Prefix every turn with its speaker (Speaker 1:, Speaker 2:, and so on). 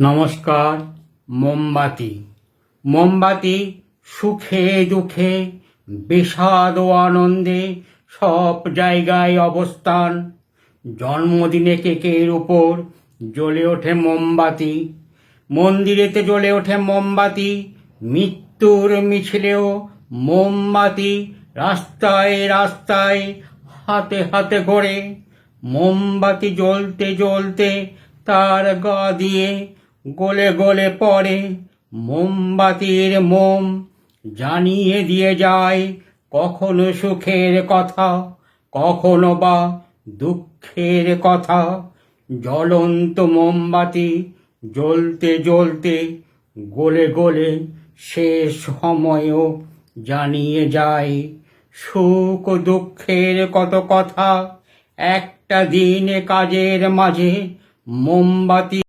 Speaker 1: নমস্কার, মোমবাতি। মোমবাতি সুখে, দুঃখে, বিষাদ ও আনন্দে সব জায়গায় অবস্থান। জন্মদিনে কেকের উপর জ্বলে ওঠে মোমবাতি। মন্দিরেতে জ্বলে ওঠে মোমবাতি। মৃত্যুর মিছিলেও মোমবাতি রাস্তায় রাস্তায়, হাতে হাতে ঘোরে মোমবাতি জ্বলতে জ্বলতে তার গা দিয়ে গলে গলে পড়ে, মোমবাতির মোম জানিয়ে দিয়ে যায়, কখনো সুখের কথা, কখনো বা দুঃখের কথা। জ্বলন্ত মোমবাতি জ্বলতে জ্বলতে গলে গলে শেষ সময়ও জানিয়ে যায়, সুখ দুঃখের কত কথা। একটা দিন কাজের মাঝে মোমবাতি